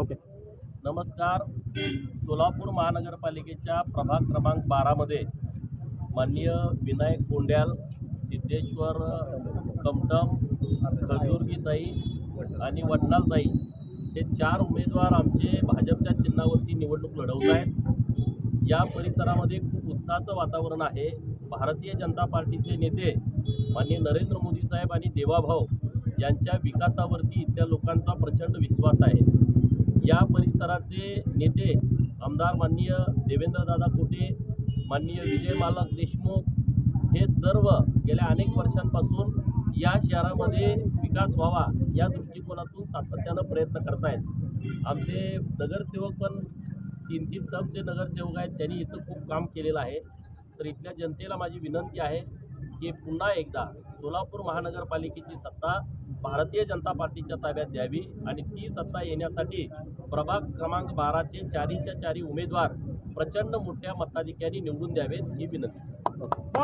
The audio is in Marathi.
ओके. नमस्कार. सोलापूर महानगरपालिकेच्या प्रभाग क्रमांक बारामध्ये माननीय विनायक कोंड्याल सिद्धेश्वर कमटम खजूरगीताई आणि वडनालताई हे चार उमेदवार आमचे भाजपच्या चिन्हावरती निवडणूक लढवत आहेत. या परिसरामध्ये खूप उत्साहाचं वातावरण आहे. भारतीय जनता पार्टीचे नेते माननीय नरेंद्र मोदी साहेब आणि देवाभाऊ यांच्या विकासावरती इथल्या लोकांचा प्रचंड विश्वास आहे. या परिसराचे नेते आमदार माननीय देवेंद्रदादा कोटे माननीय विजय मालक देशमुख हे सर्व गेल्या अनेक वर्षांपासून या शहरामध्ये विकास व्हावा या दृष्टिकोनातून सातत्यानं प्रयत्न करतायत. आमचे नगरसेवक पण तीन तीन टर्मचे नगरसेवक आहेत त्यांनी इथं खूप काम केलेलं आहे. तर इथल्या जनतेला माझी विनंती आहे की पुन्हा एकदा सोलापूर महानगरपालिकेची सत्ता भारतीय जनता पार्टीच्या ताब्यात द्यावी आणि ती सत्ता येण्यासाठी प्रभाग क्रमांक बाराचे चारीच्या चारी उमेदवार प्रचंड मोठ्या मताधिकारी निवडून द्यावेत ही विनंती.